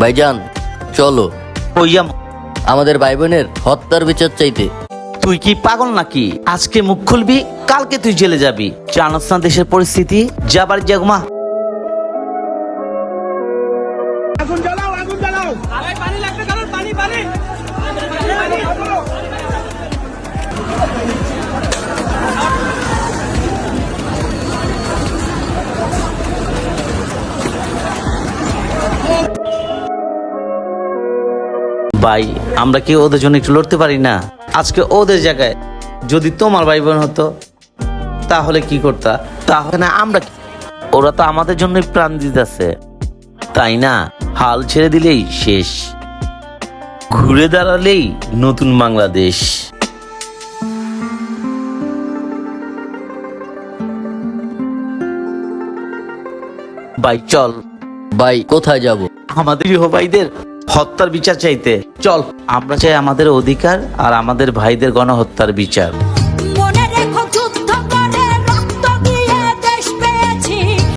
ভাইজান চলো। কইয়াম আমাদের ভাই বোনের হত্যার বিচার চাইতে। তুই কি পাগল নাকি? আজকে মুখ খুলবি কালকে তুই জেলে যাবি। জানাস না দেশের পরিস্থিতি যাবার জাগমা। আগুন জ্বালাও ভাই আমরা কি ওদের জন্য একটু লড়তে পারি না? আজকে ওদের জায়গায় যদি তোমার ভাই বোন হতো তাহলে কি করতা? তাহলে না আমরা ওরা তো আমাদের জন্যই প্রাণ দিতেছে। তাই না? হাল ছেড়ে দিলেই শেষ। ঘুরে দাঁড়ালেই নতুন বাংলাদেশ। ভাই চল। ভাই কোথায় যাব? আমাদের ভাইদের হত্যার বিচার চাইতে। চল, আমরা চাই আমাদের অধিকার আর আমাদের ভাইদের গণহত্যার বিচার। মনে রেখো যুদ্ধ